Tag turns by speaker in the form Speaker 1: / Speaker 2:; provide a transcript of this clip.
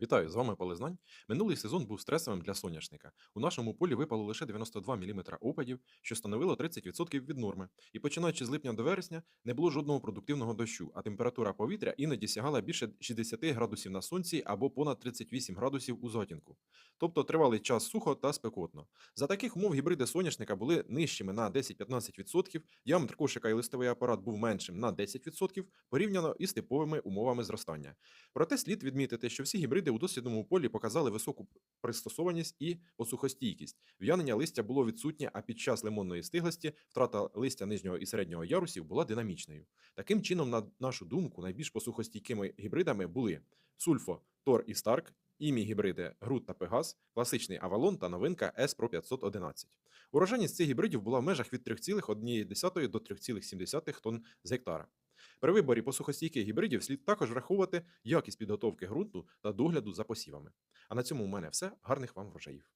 Speaker 1: Вітаю, з вами Знань. Минулий сезон був стресовим для соняшника. У нашому полі випало лише 92 мм опадів, що становило 30% від норми. І починаючи з липня до вересня, не було жодного продуктивного дощу, а температура повітря іноді сягала більше 60 градусів на сонці або понад 38 градусів у затінку. Тобто тривалий час сухо та спекотно. За таких умов гібриди соняшника були нижчими на 10-15%, діаметр кошика і листовий апарат був меншим на 10% порівняно із типовими умовами зростання. Проте слід відмітити, що всі гібриди у дослідному полі показали високу пристосованість і посухостійкість. В'янення листя було відсутнє, а під час лимонної стиглості втрата листя нижнього і середнього ярусів була динамічною. Таким чином, на нашу думку, найбільш посухостійкими гібридами були сульфо, Тор і Старк, імі гібриди Грут та Пегас, класичний Авалон та новинка S Pro 511. Урожайність цих гібридів була в межах від 3,1 до 3,7 тонн з гектара. При виборі посухостійких гібридів слід також враховувати якість підготовки ґрунту та догляду за посівами. А на цьому у мене все. Гарних вам врожаїв.